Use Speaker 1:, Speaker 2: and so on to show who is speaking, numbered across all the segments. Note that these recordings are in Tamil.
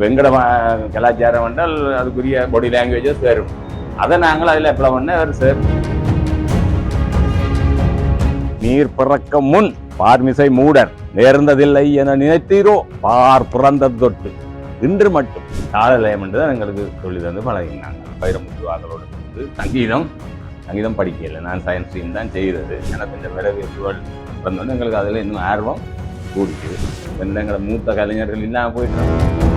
Speaker 1: வெங்கட கலாச்சாரம் என்றால் அதுக்குரிய பாடி லாங்குவேஜஸ் வரும் அதை நாங்கள் அதில் அப்ளை பண்ண அவர் சார் நீர் பிறக்க முன் பார்மிசை மூடர் நேர்ந்ததில்லை என நினைத்தீரோ? பார் பிறந்த தொட்டு. இன்று மட்டும் தாளலயம் என்று தான் எங்களுக்கு சொல்லி தந்து பழகினாங்க. வைரமுத்துவாக்களோட வந்து சங்கீதம் சங்கீதம் படிக்கல நான் சயின்ஸ் ஸ்ட்ரீம் தான் செய்கிறது எனக்கு இந்த வரவேற்புகள் வந்தோடனே எங்களுக்கு அதில் இன்னும் ஆர்வம் கூடிச்சு இந்த எங்களை மூத்த கலைஞர்கள் இல்லாமல் போயிட்டு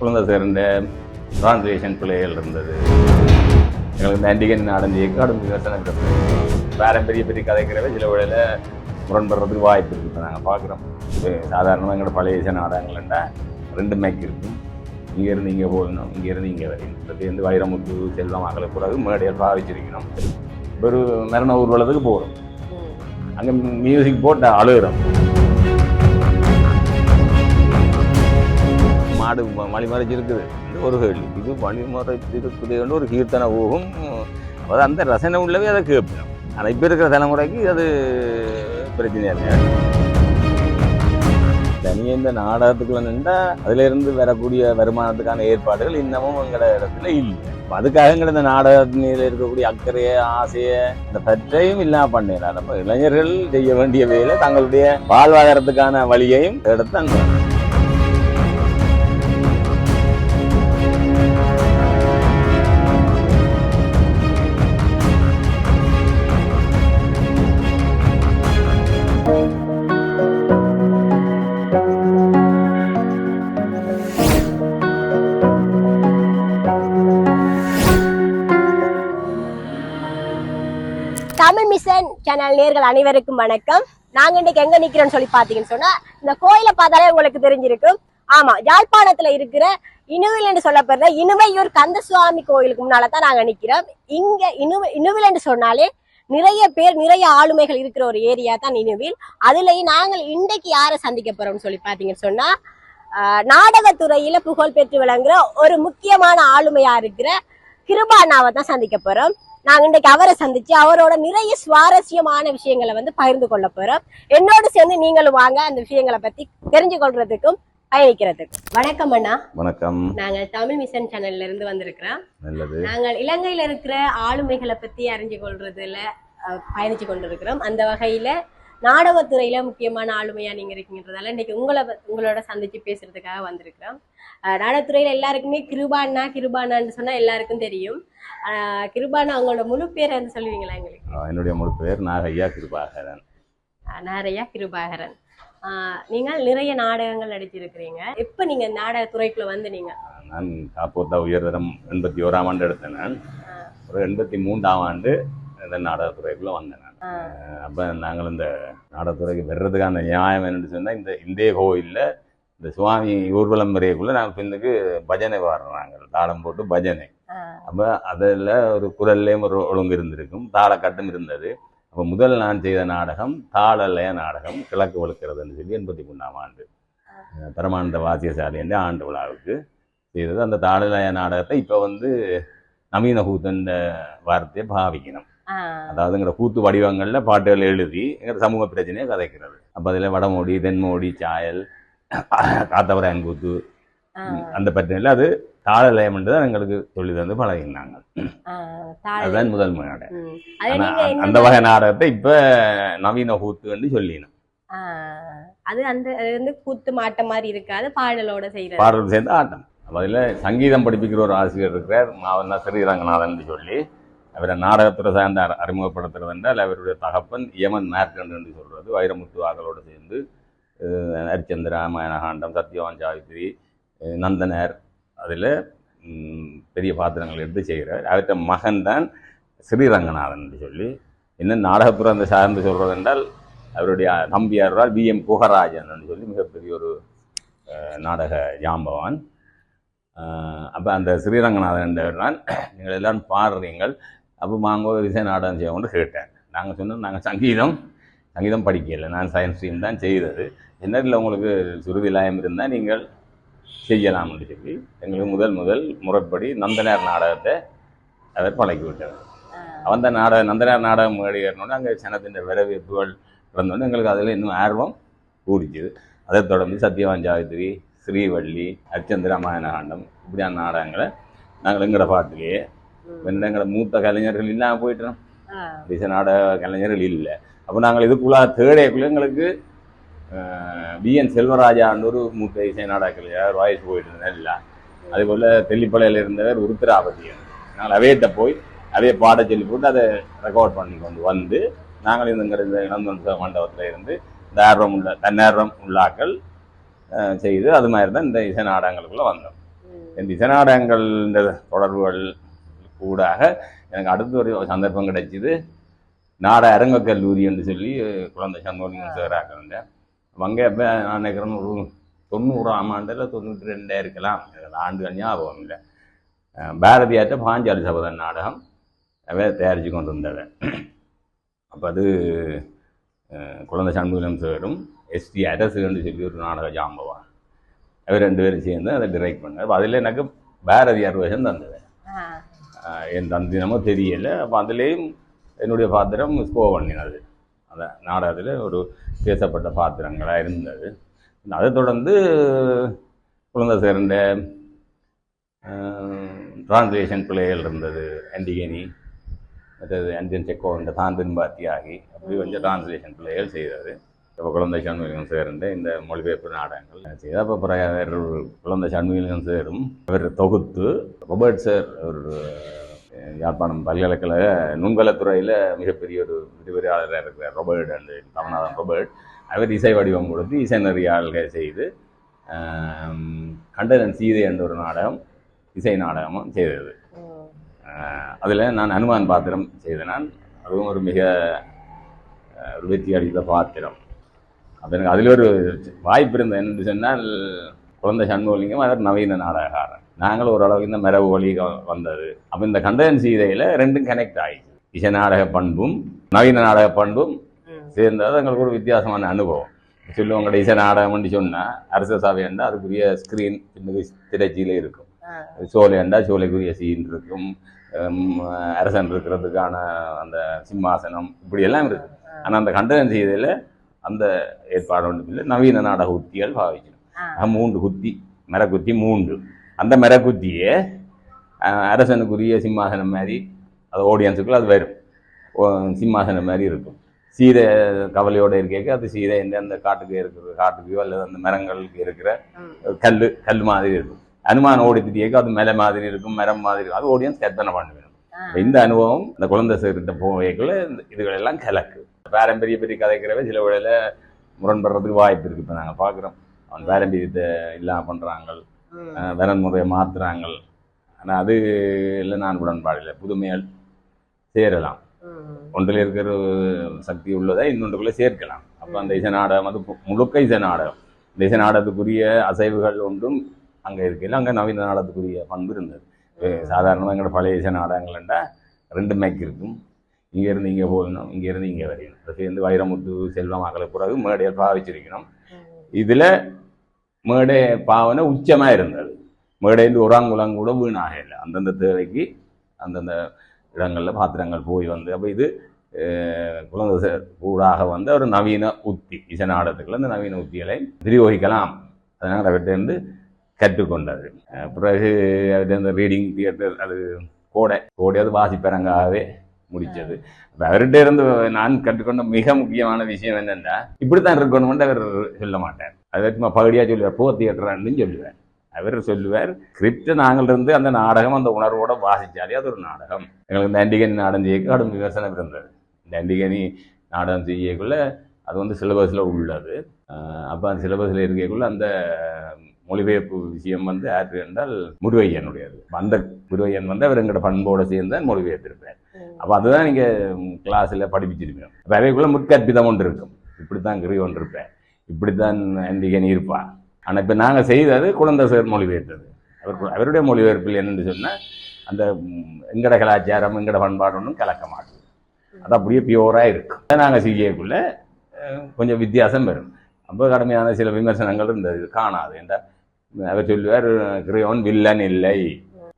Speaker 1: குழந்தை சேர்ந்த டிரான்ஸ்லேஷன் பிள்ளைகள் இருந்தது. எங்களுக்கு இந்த அண்டிகன் நாடஞ்சி கடும் விமர்சனம் இருந்தது பாரம்பரிய பெரிய கதைக்கிறவே சில வேளையில் முரண்படுறதுக்கு வாய்ப்பு இருக்குது இப்போ நாங்கள் பார்க்குறோம் சாதாரணமாக எங்களோட பழைய நாடகங்கள்ண்டா ரெண்டு மேக் இருக்கும். இங்கேருந்து இங்கே போகணும் இங்கேருந்து இங்கே வரையணும் இப்போ வந்து வைரமுத்து செல்வம் அகல கூடாது மேடையில் பாவிச்சிருக்கணும் ஒரு மரண ஊர்வலத்துக்கு போகிறோம் அங்கே மியூசிக் போட்டு அழுகிறோம். நாடு ம- இருக்குது ஒரு கேள்வி. இது மணி இருக்குதுன்னு ஒரு கீர்த்தனை போகும். அதாவது அந்த ரசனை உள்ளவே அதை கேட்போம். ஆனால் இப்போ இருக்கிற தலைமுறைக்கு அது பிரச்சனையாக இருக்கு தனியாக இந்த நாடகத்துக்குள்ள நின்றா அதிலிருந்து வரக்கூடிய வருமானத்துக்கான ஏற்பாடுகள் இன்னமும் எங்களோட இடத்துல இல்லை. அதுக்காக எங்களை இந்த நாடகத்தில இருக்கக்கூடிய அக்கறையை ஆசையை இந்த பற்றையும் இல்லாம பண்ணிடலாம் நம்ம இளைஞர்கள் செய்ய வேண்டிய வேலை தங்களுடைய வாழ்வாதாரத்துக்கான வழியையும் எடுத்து
Speaker 2: தமிழ் மிஷன் சேனல் நேர்கள் அனைவருக்கும் வணக்கம். நாங்க இன்னைக்கு எங்க நிக்கிறோம்னு சொல்லி பாத்தீங்கன்னு சொன்னா இந்த கோயிலை பார்த்தாலே உங்களுக்கு தெரிஞ்சிருக்கும். ஆமா யாழ்ப்பாணத்துல இருக்கிற இனுவில் என்று சொல்லப்படுற இனுவையூர் கந்தசுவாமி கோயிலுக்கு முன்னால தான் நாங்க நிக்கிறோம். இங்க இனுவ இனுவில் என்று சொன்னாலே நிறைய பேர் நிறைய ஆளுமைகள் இருக்கிற ஒரு ஏரியா தான் இனுவில் அதுலயும் நாங்கள் இன்றைக்கு யாரை சந்திக்க போறோம்னு சொல்லி பாத்தீங்கன்னு சொன்னா நாடகத்துறையில புகழ் பெற்று விளங்குற ஒரு முக்கியமான ஆளுமையா இருக்கிற கிருபானாவை தான் சந்திக்க போறோம். நாங்க இன்றைக்கு அவரை சந்திச்சு அவரோட நிறைய சுவாரஸ்யமான விஷயங்களை வந்து பகிர்ந்து கொள்ள போறோம். என்னோடு சேர்ந்து நீங்களும் வாங்க அந்த விஷயங்களை பத்தி தெரிஞ்சு கொள்றதுக்கும் பயணிக்கிறதுக்கும். வணக்கம் அண்ணா.
Speaker 1: வணக்கம்.
Speaker 2: நாங்கள் தமிழ் மிஷன் சேனல்ல இருந்து வந்திருக்கிறோம்.
Speaker 1: நல்லது.
Speaker 2: நாங்கள் இலங்கையில இருக்கிற ஆளுமைகளை பத்தி அறிஞ்சு கொள்றதுல பயணிச்சு கொண்டிருக்கிறோம் அந்த வகையில நாடகத்துறையில முக்கியமான ஆளுமையா நீங்க இருக்கீங்கன்றதால இன்னைக்கு உங்களை உங்களோட சந்திச்சு பேசுறதுக்காக வந்திருக்கிறோம். நாடகத்துறையில எல்லாருக்குமே கிருபானா கிருபானான்னு சொன்னா எல்லாருக்கும் தெரியும். கிருபானா அவங்களோட முழு பேர் வந்து சொல்லுவீங்களா எங்களுக்கு?
Speaker 1: என்னுடைய முழு பேர் நாகையா கிருபாகரன்.
Speaker 2: நிறைய கிருபாகரன். நீங்கள் நிறைய நாடகங்கள் நடிச்சிருக்கிறீங்க. எப்ப நீங்க நாடகத்துறைக்குள்ள வந்து நீங்க
Speaker 1: நான் காப்போத்தா உயர்தரம் எண்பத்தி ஓராம் ஆண்டு எடுத்தேன் நான். ஒரு எண்பத்தி மூன்றாம் ஆண்டு இந்த நாடகத்துறைக்குள்ளே வந்தேன் அப்போ நாங்கள் இந்த நாடகத்துறைக்கு வர்றதுக்கான நியாயம் என்னன்னு சொன்னால் இந்த இந்தே கோயிலில் இந்த சுவாமி ஊர்வலம் வரையக்குள்ளே நாங்கள் பின்னுக்கு பஜனை பாடுறோம் நாங்கள். தாளம் போட்டு பஜனை. அப்போ அதில் ஒரு குரல்லையும் ஒரு ஒழுங்கு இருந்திருக்கும் தாளக்கட்டும் இருந்தது. அப்போ முதல் நான் செய்த நாடகம் தாளலய நாடகம் கிழக்கு வழுக்கிறதுன்னு சொல்லி எண்பத்தி மூணாம் ஆண்டு. பரமானந்த வாத்தியசாலை என்ற ஆண்டு விழாவுக்கு செய்தது. அந்த தாளலய நாடகத்தை இப்போ வந்து நவீன கூத்துன்ற வார்த்தையை பாவிக்கணும்.
Speaker 2: அஹ்,
Speaker 1: அதாவதுங்கிற கூத்து வடிவங்களில் பாட்டுகள் எழுதி எங்கிற சமூக பிரச்சனையை கதைக்கிறது. அப்போ அதில் வடமோடி தென்மோடி சாயல் காத்தவராயன் கூத்து அந்த பற்றினில் அது தாளலயம்ன்றது தான் எங்களுக்கு சொல்லி தந்து பழகினாங்க. அதுதான் முதல் முன்னாடி
Speaker 2: ம். அது
Speaker 1: ஆனா,
Speaker 2: நீங்க என்ன
Speaker 1: அந்த வகை நாடகத்தை இப்ப நவீன கூத்துன்னு சொல்லினோம்.
Speaker 2: ஆஹ் அது அந்த வந்து கூத்து மாட்ட மாதிரி இருக்காது பாடலோட செய்யறது
Speaker 1: பாடல் சேர்ந்து ஆட்டம். அப்ப அதுல சங்கீதம் படிப்பிக்கிற ஒரு ஆசிரியர் இருக்கிறார் மாவன்னா ஸ்ரீரங்கநாதன் சொல்லி. அவரை நாடகத்துறை சார்ந்து அறிமுகப்படுத்துறது என்றால் அவருடைய தகப்பன் யமன் மேற்கண்டு என்று சொல்கிறது வைரமுத்து ஆகலோடு சேர்ந்து ஹரிச்சந்திர ஹரிச்சந்திரா மயனகாண்டம் சத்யவான் சாவித்திரி நந்தனர் அதில் பெரிய பாத்திரங்கள் எடுத்து செய்கிறார். அவர்கிட்ட மகன் தான் ஸ்ரீரங்கநாதன் என்று சொல்லி என்ன நாடகத்துறை அந்த சார்ந்து சொல்கிறது என்றால் அவருடைய நம்பியாரால் வி எம். குகராஜன் என்று சொல்லி மிகப்பெரிய ஒரு நாடக ஜாம்பவான். அப்போ அந்த ஸ்ரீரங்கநாதன் என்றவர் தான் நீங்கள் எல்லாரும் பாடுறீங்கள் அப்போ மாங்கோ இசை நாடகம் செய்யணும்னு கேட்டேன். நாங்கள் சொன்னோம் நாங்கள் சங்கீதம் சங்கீதம் படிக்கல. நான் சயின்ஸ் ஸ்ட்ரீம் தான் செய்தது. என்னதில் உங்களுக்கு சுருதி லயம் இருந்தால் நீங்கள் செய்யலாம்னு சொல்லி எங்களுக்கு முதல் முதல் முறைப்படி நந்தனார் நாடகத்தை அவர் பழக்கி விட்டார். தான் நாடக நந்தனார் நாடகம் மேடிக்கிறனோட அங்கே சனத்தின் வரவேற்புகள் பிறந்தோடனே எங்களுக்கு அதில் இன்னும் ஆர்வம் கூடிச்சுது. அதை தொடர்ந்து சத்யவான் சாவித்திரி ஸ்ரீவள்ளி காண்டம் இப்படியான நாடகங்களை நாங்கள் எங்களோட பாட்டிலேயே என்ன எங்களோட மூத்த கலைஞர்கள் இல்லாமல் போயிட்டோம் தேச நாடக கலைஞர்கள் இல்லை. அப்போ நாங்கள் இதுக்குள்ளே தேடைக்குள்ள எங்களுக்கு பிஎன் செல்வராஜான்னு ஒரு மூத்த இசை நாடக கலைஞர் வாய்ஸ் போயிட்டு இருந்தேன் எல்லாம் அதே போல் தெல்லிப்பளையில் இருந்தவர் உருத்திராபதியன் நாங்கள் அவையிட்ட போய் அவைய பாட சொல்லி போட்டு அதை ரெக்கார்ட் பண்ணி கொண்டு வந்து நாங்கள் இந்த இந்த இளந்தொன் மண்டபத்தில் இருந்து இந்த ஆர்வம் உள்ள தன்னார்வம் உள்ளாக்கள் செய்து அது மாதிரி தான் இந்த இசை நாடகங்களுக்குள்ளே வந்தோம் இந்த இசை நாடகங்கள் இந்த தொடர்புகள் கூடாக எனக்கு அடுத்த ஒரு சந்தர்ப்பம் கிடைச்சிது. நாட அரங்க கல்லூரி என்று சொல்லி குழந்தை சண்முகம் சேராக இருந்தேன் அங்கே இப்போ நான் நினைக்கிறேன் ஒரு தொண்ணூறாம் ஆண்டில் தொண்ணூற்றி ரெண்டாக இருக்கலாம். எனக்கு ஆண்டு ஞாபகம் இல்லை. பாரதியார்கிட்ட பாஞ்சாலி சபதன் நாடகம் அவை தயாரித்து கொண்டு வந்தவை அப்போ அது குழந்தை சண்முகம் சேரும் எஸ்டி என்று சொல்லி ஒரு நாடக ஜாம்பவான் அவர் ரெண்டு பேரும் சேர்ந்து அதை டிரைக் பண்ணார் அதில் எனக்கு பாரதியார் வேஷம் தந்தது. என் தந்தினமோ தெரியல. அப்போ அதுலேயும் என்னுடைய பாத்திரம் ஸ்கோ பண்ணினது அந்த நாடகத்தில் ஒரு பேசப்பட்ட பாத்திரங்களாக இருந்தது. அதை தொடர்ந்து குழந்தை சேர்ந்த டிரான்ஸ்லேஷன் பிள்ளைகள் இருந்தது ஆன்டிகனி மற்றது அஞ்சன் செக்கோ இந்த தான்பின் பாத்தி ஆகி அப்படி கொஞ்சம் டிரான்ஸ்லேஷன் பிள்ளைகள் செய்தது. இப்போ குழந்தை சண்முகம் சேர்ந்த இந்த மொழிபெயர்ப்பு நாடகங்கள் செய்து அப்போ வேறு குழந்தை சண்முகம் சேரும். அவர் தொகுத்து ரொபர்ட் சார் ஒரு யாழ்ப்பாணம் பல்கலைக்கழக நுண்கலத்துறையில் மிகப்பெரிய ஒரு விரிவுரையாளராக இருக்கிறார் ரொபர்ட் அந்த தமிழ்நாதன் ரொபர்ட். அவர் இசை வடிவம் கொடுத்து இசை நெறியாளர்கள் செய்து கண்டனன் சீதை என்ற ஒரு நாடகம் இசை நாடகமும் செய்தது. அதில் நான் அனுமான் பாத்திரம் செய்த நான். அதுவும் ஒரு மிக ஒரு வெற்றி அளித்த பாத்திரம். அப்போ எனக்கு அதில் ஒரு வாய்ப்பு இருந்தது என்று சொன்னால் குழந்தை சண்முகலிங்கம் அவர் நவீன நாடகக்காரன் நாங்கள் ஓரளவுக்கு இந்த மரபு வழி வந்தது. அப்போ இந்த கண்டகன் சீதையில் ரெண்டும் கனெக்ட் ஆகிடுச்சு இசை நாடக பண்பும் நவீன நாடக பண்பும் சேர்ந்தது. எங்களுக்கு ஒரு வித்தியாசமான அனுபவம். சொல்லுவாங்க இசை நாடகம்னு சொன்னால் அரச சபைண்டா அதுக்குரிய ஸ்க்ரீன் திரைச்சியில் இருக்கும். சோலைண்டா சோலைக்குரிய சீன் இருக்கும். அரசன் இருக்கிறதுக்கான அந்த சிம்மாசனம் இப்படி எல்லாம் இருக்கு ஆனால் அந்த கண்டனம் செய்ததில் அந்த ஏற்பாடு ஒன்றும் இல்லை. நவீன நாடக உத்திகள் பாவிக்கணும் மூன்று குத்தி மரக்குத்தி மூன்று. அந்த மரக்குத்தியே அரசனுக்குரிய சிம்மாசனம் மாதிரி அது ஆடியன்ஸுக்குள்ள அது வரும். சிம்மாசனம் மாதிரி இருக்கும். சீதை கவலையோட இருக்க அது சீதை எந்த அந்த காட்டுக்கு இருக்கிற காட்டுக்கு அல்லது அந்த மரங்களுக்கு இருக்கிற கல் கல் மாதிரி இருக்கும். அனுமான் ஓடித்திட்டியக்கு அது மலை மாதிரி இருக்கும் மரம் மாதிரி இருக்கும். அது ஆடியன்ஸ் கற்பனை பண்ண வேணும் இந்த அனுபவம் இந்த குழந்தை போவைக்குள்ள இந்த இதுகளெல்லாம் கலக்கு. பாரம்பரிய பெரிய கதைக்கிறவ சில வேளையில முரண்படுறதுக்கு வாய்ப்பு இருக்கு. இப்போ நாங்கள் பார்க்குறோம் அவன் பாரம்பரியத்தை இல்லாமல் பண்ணுறாங்க வரன் முறையை மாத்துறாங்க ஆனால் அது இல்லை நான் உடன்பாடு இல்லை புதுமைகள் சேரலாம். ஒன்றில் இருக்கிற சக்தி உள்ளதை இன்னொன்றுக்குள்ளே சேர்க்கலாம். அப்போ அந்த இசை நாடகம் அது முழுக்க இசை நாடகம் இந்த இசை நாடகத்துக்குரிய அசைவுகள் ஒன்றும் அங்கே இருக்கையில் அங்கே நவீன நாடகத்துக்குரிய பண்பு இருந்தது. சாதாரணமாக எங்களோட பழைய இசை நாடகங்கள்ண்டா ரெண்டு மேக் இருக்கும். இங்கேருந்து இங்கே போகணும் இங்கேருந்து இங்கே வரையணும் அது சேர்ந்து வைரமுத்து செல்வம் அகல பிறகு மேடையில் பாவிச்சிருக்கணும். இதில் மேடை பாவனை உச்சமாக இருந்தது. மேடையில் உராங்குளம் கூட வீணாக இல்லை. அந்தந்த தேவைக்கு அந்தந்த இடங்களில் பாத்திரங்கள் போய் வந்து அப்போ இது குழந்தை கூடாக ஊடாக வந்த ஒரு நவீன உத்தி இசை நாடகத்துக்குள்ள இந்த நவீன உத்திகளை விநியோகிக்கலாம் அதனால் அவர்கிட்டருந்து கற்றுக்கொண்டது. பிறகு அவர்கிட்ட அந்த ரீடிங் தியேட்டர் அது கோடை கோடை அது வாசிப்பரங்காகவே முடிச்சது அப்ப அவர்கிட்ட இருந்து நான் கற்றுக்கொண்ட மிக முக்கியமான விஷயம் என்னென்னா இப்படித்தான் இருக்கணும்னு அவர் சொல்ல மாட்டார். அதை சும்மா பகுதியாக சொல்லுவார் போத்தி தியேட்டரான்னு சொல்லுவார் அவர் சொல்லுவார் ஸ்கிரிப்ட் நாங்கள் இருந்து அந்த நாடகம் அந்த உணர்வோட வாசிச்சாலே அது ஒரு நாடகம். எங்களுக்கு இந்த அண்டிகனி நாடகம் செய்ய கடும் விமர்சனம் இருந்தது. இந்த அண்டிகனி நாடகம் செய்யக்குள்ள அது வந்து சிலபஸில் உள்ளது. அப்போ அந்த சிலபஸில் இருக்கக்குள்ள அந்த மொழிபெயர்ப்பு விஷயம் வந்து யாருக்கு என்றால் முருகையனுடையது. அந்த முருகையன் வந்து அவர் எங்களோட பண்போடு சேர்ந்து மொழிபெயர்த்திருப்பார். அப்போ அதுதான் நீங்கள் கிளாஸில் படிப்பிச்சிருப்பேன் அப்போ அவைக்குள்ள முற்கற்பிதம் ஒன்று இருக்கும். இப்படித்தான் கிரி ஒன்று இருப்பேன். இப்படித்தான் அண்டிகனி இருப்பா ஆனால் இப்போ நாங்கள் செய்தது குழந்தை சேர் மொழிபெயர்த்தது. அவர் அவருடைய மொழிபெயர்ப்பில் என்னென்னு சொன்னால் அந்த எங்கட கலாச்சாரம் எங்கட பண்பாடு ஒன்றும் கலக்க மாட்டோம் அது அப்படியே பியூராக இருக்கும். நாங்கள் செய்யக்குள்ள கொஞ்சம் வித்தியாசம் வரும். அப்போ கடுமையான சில விமர்சனங்கள் இருந்தது. இது காணாது. என்றால் அவர் சொல்லுவார் கிரியோன் வில்லன் இல்லை.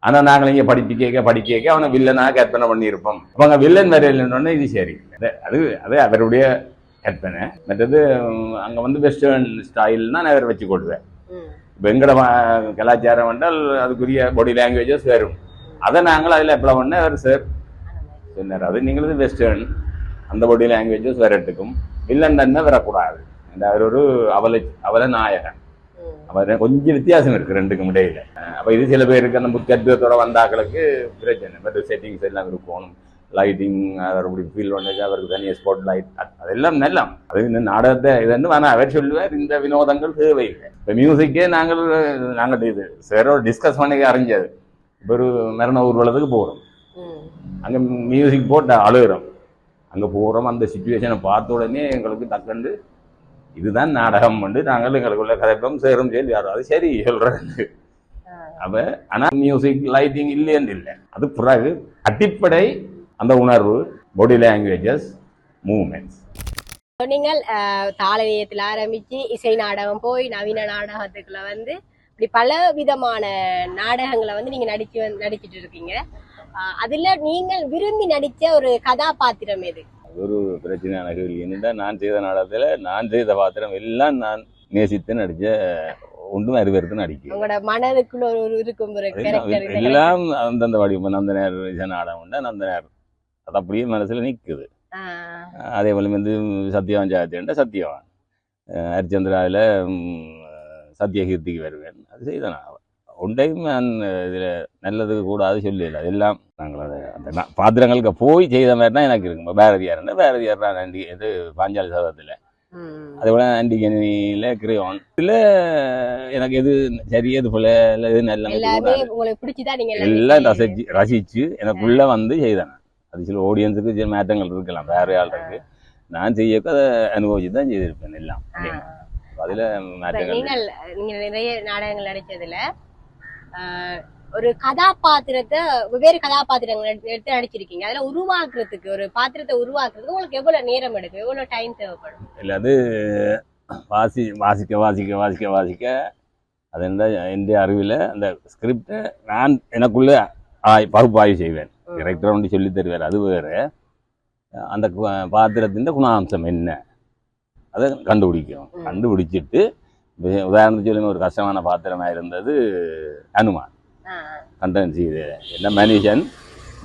Speaker 1: ஆனால் நாங்கள் இங்கே படிப்பு கேட்க படிக்க கேட்க அவனை வில்லனாக கற்பனை பண்ணியிருப்போம். அப்போ அங்கே வில்லன் வேற இல்லைன்னு இது சரி அது- அது அவருடைய கற்பனை. மற்றது அங்கே வந்து வெஸ்டர்ன் ஸ்டைல் தான் நான் அவர் வச்சு கொள்வேன். வெங்கட ம- கலாச்சாரம் என்றால் அதுக்குரிய பாடி லாங்குவேஜஸ் வரும். அதை நாங்கள் அதில் அப்ளை பண்ண அவர் சார் சொன்னார். அது நீங்களது வெஸ்டர்ன் அந்த பாடி லாங்குவேஜஸ் வரட்டுக்கும் வில்லன் தன்மை வரக்கூடாது. அவர் ஒரு அவலை அவல நாயகன் அவர் கொஞ்சம் வித்தியாசம் இருக்கு ரெண்டுக்கும் இடையில. அப்ப இது சில பேருக்கு அந்த முக்கியத்துவத்தோட வந்தாக்களுக்கு பிரச்சனை. பட் செட்டிங்ஸ் எல்லாம் இருக்கும் லைட்டிங் அவர் இப்படி ஃபீல் பண்ணது அவருக்கு தனியாக ஸ்பாட் லைட் அதெல்லாம் நல்லா அது இந்த நாடகத்தை இதுன்னு ஆனால் அவர் சொல்லுவார் இந்த வினோதங்கள் தேவையில்லை இப்போ மியூசிக்கே நாங்கள் நாங்கள் இது சாரோட டிஸ்கஸ் பண்ணி அறிஞ்சது. இப்போ ஒரு மரண ஊர்வலத்துக்கு போகிறோம். அங்கே மியூசிக் போட்டு அழுகிறோம். அங்கே போகிறோம் அந்த சுச்சுவேஷனை பார்த்த உடனே எங்களுக்கு டக்குண்டு இதுதான் நாடகம் வந்து நாங்கள் எங்களுக்குள்ள கதைப்போம் சேரும் சொல்லி யாரும் அது சரி
Speaker 2: ஆ.
Speaker 1: அப்ப ஆனா மியூசிக் லைட்டிங் இல்லைன்னு இல்லை. அது பிறகு அடிப்படை அந்த உணர்வு பாடி லாங்குவேஜஸ் மூமெண்ட்ஸ்
Speaker 2: நீங்கள் அஹ், தாளநிலையத்தில் ஆரம்பிச்சு இசை நாடகம் போய் நவீன நாடகத்துக்குள்ள வந்து இப்படி பல விதமான நாடகங்களை வந்து நீங்க நடிச்சு நடிச்சிட்டு இருக்கீங்க. அதுல நீங்கள் விரும்பி நடிச்ச ஒரு கதாபாத்திரம் எது?
Speaker 1: ஒரு பிரச்சனையான கேள்வி என்னடா நான் செய்த நாடகத்துல நான் செய்த பாத்திரம் எல்லாம் நான் நேசித்து நடிச்ச ஒன்றும் அறிவறுத்து
Speaker 2: கேரக்டர்
Speaker 1: எல்லாம் அந்தந்த வடிவம் நந்தனர் நாடகம் உண்டா நந்தனர். அது அப்படியே மனசுல நிக்குது. அதே போல வந்து சத்யவான் ஜாத்தியன்டா சத்யவான். ஹரிச்சந்திராவில் சத்யகீர்த்திக்கு வருவேன். அது செய்தேன் ஒன்றையும் நான் இதில் நல்லது கூடாது சொல்லல எல்லாம் நாங்கள் அதை அந்த பாத்திரங்களுக்கு போய் செய்த மாதிரி தான் எனக்கு இருக்கும் பாரதியார் பாரதியார் தான் நண்டி இது பாஞ்சாலி சதத்தில் அதே போல் ஆன்டிகனியில் கிரியோன். இதில் எனக்கு எது சரி எது போல இல்லை எது நல்ல
Speaker 2: எல்லாமே.
Speaker 1: ரசிச்சு ரசிச்சு எனக்குள்ள வந்து செய்தேன் அது சில ஆடியன்ஸுக்கு சில மாற்றங்கள் இருக்கலாம் வேற ஆள் இருக்கு. நான் செய்யக்க அதை அனுபவிச்சு தான் செய்திருப்பேன் எல்லாம். அதுல மாற்றங்கள்
Speaker 2: நீங்கள் நீங்க நிறைய நாடகங்கள் நடிச்சதுல ஆஹ், ஒரு கதாபாத்திரத்தை வெவ்வேறு கதாபாத்திரங்கள் எடுத்து நடிச்சிருக்கீங்க. அதுல உருவாக்குறதுக்கு ஒரு பாத்திரத்தை உருவாக்குறதுக்கு உங்களுக்கு எவ்வளவு நேரம் எடுக்கும்? எவ்வளவு டைம் தேவைப்படும்?
Speaker 1: இல்லை அது வாசி வாசிக்க வாசிக்க வாசிக்க வாசிக்க அது என்ன என் அறிவில் அந்த ஸ்கிரிப்டை நான் எனக்குள்ள ஆய் பகுப்பாய்வு செய்வேன். டிரெக்டர் வந்து சொல்லி தருவார் அது வேறு. அந்த பாத்திரத்தின் குணாம்சம் என்ன? அதை கண்டுபிடிக்கும். கண்டுபிடிச்சிட்டு உதாரணத்துக்கு சொல்லுங்க ஒரு கஷ்டமான பாத்திரமாக இருந்தது அனுமான்.
Speaker 2: ஆஹ்,
Speaker 1: கண்டன் சீதை. என்ன மனுஷன்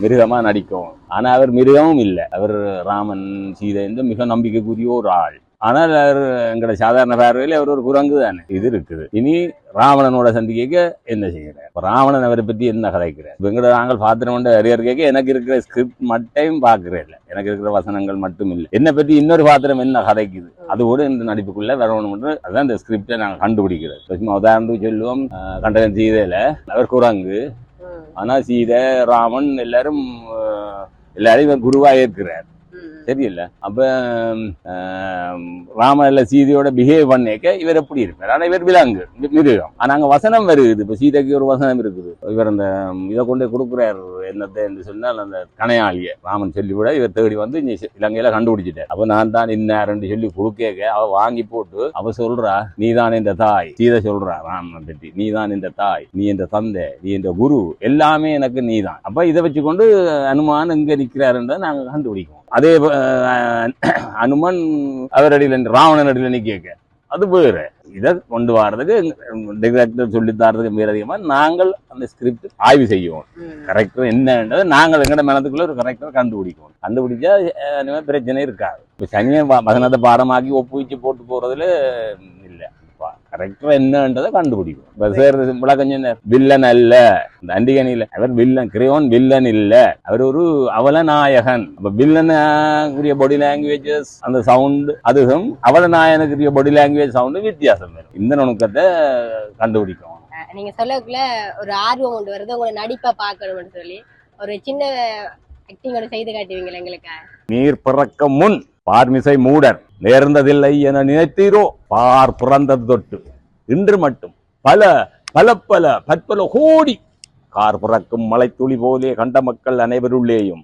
Speaker 1: மிருகமா நடிக்கும். ஆனா அவர் மிருகமும் இல்லை. அவர் ராமன் சீதை என்று மிக நம்பிக்கைக்குரிய ஒரு ஆள். ஆனால் அவர் எங்களோட சாதாரண பார்வையில் அவர் ஒரு குரங்கு தானே. இது இருக்குது. இனி ராவணனோட சந்திக்க என்ன செய்கிறார்? இப்ப ராவணன் அவரை பற்றி என்ன கதைக்கிறார்? இப்ப எங்கட நாங்கள் பாத்திரம் அறியர் கேட்க எனக்கு இருக்கிற ஸ்கிரிப்ட் மட்டும் பார்க்கிறேன் இல்லை. எனக்கு இருக்கிற வசனங்கள் மட்டும் இல்லை. என்னை பற்றி இன்னொரு பாத்திரம் என்ன கதைக்குது? அது கூட இந்த நடிப்புக்குள்ள வரணும்னு அதான் இந்த ஸ்கிரிப்டை நாங்கள் கண்டுபிடிக்கிறோம். சும்மா உதாரணத்துக்கு சொல்லுவோம். கண்டகன் சீதையில அவர் குரங்கு.
Speaker 2: ம்,
Speaker 1: ஆனா சீதை ராமன் எல்லாரும் எல்லாரையும் இவர் குருவா ஏற்கிறார்.
Speaker 2: ம்,
Speaker 1: தெரியல. அப்ப ஆம், இல்ல சீதையோட பிஹேவ் பண்ணிக்க இவர் எப்படி இருப்பார்? ஆனா இவர் விலங்கு மிருகம். ஆனா அங்க வசனம் வருது இப்ப சீதைக்கு ஒரு வசனம் இருக்குது. இவர் அந்த இதை கொண்டு கொடுக்குறார். என்னத்தை என்று சொன்னால் அந்த கணையாளிய ராமன் சொல்லி விட இவர் தேடி வந்து இங்க இலங்கையில கண்டுபிடிச்சிட்டார். அப்ப நான் தான் இன்னாருன்னு சொல்லி கொடுக்க அவ வாங்கி போட்டு அவ சொல்றா நீ தான் இந்த தாய். சீதை சொல்றா ராமன் பற்றி நீ தான் இந்த தாய் நீ இந்த தந்தை நீ இந்த குரு எல்லாமே எனக்கு நீ தான். அப்ப இதை வச்சுக்கொண்டு அனுமான் எங்க நிக்கிறாருன்றதை நாங்க கண்டுபிடிக்குவோம். அதே அனுமன் அவரடியில் ராவணன் அடியில் நிக்க அது வேறு. இதை கொண்டு வர்றதுக்கு டிரெக்டர் சொல்லி தரதுக்கு மிக அதிகமா நாங்கள் அந்த ஸ்கிரிப்ட் ஆய்வு செய்வோம். கரெக்டர் என்னன்றதை நாங்கள் எங்கட மனதுக்குள்ள ஒரு கரெக்டர் கண்டுபிடிக்கும். கண்டுபிடிச்சா பிரச்சனை இருக்காது. இப்போ சனியை வசனத்தை பாடமாக்கி ஒப்புவிச்சு போட்டு போறதுல இல்லை கரெக்டர் என்னன்றதை கண்டுபிடிக்கும் இப்போ சார் விளக்கம் வில்லன் அல்ல இந்த அண்டிகனியில் அவர் வில்லன் கிரேவன் வில்லன் இல்ல அவர் ஒரு அவலநாயகன் அப்ப வில்லனுக்குரிய பாடி லாங்குவேஜஸ் அந்த சவுண்ட் அதுவும் அவலநாயகனுக்குரிய பாடி லாங்குவேஜ் சவுண்டு வித்தியாசம் வரும் இந்த நுணுக்கத்தை கண்டுபிடிக்கும்
Speaker 2: நீங்க சொல்லக்குள்ள ஒரு ஆர்வம் கொண்டு வருது. உங்களை நடிப்பை பார்க்கணும்னு சொல்லி. ஒரு சின்ன ஆக்டிங்கோட செய்து காட்டுவீங்களா எங்களுக்கு?
Speaker 1: நீர் பிறக்க முன் பார்மிசை மூடர் நேர்ந்ததில்லை என நினைத்தீரோ? பார் பிறந்தது தொட்டு. இன்று மட்டும் பல பல பல பற்பல கோடி கார் பிறக்கும் மலைத்துளி போலே கண்ட மக்கள் அனைவருள்ளேயும்.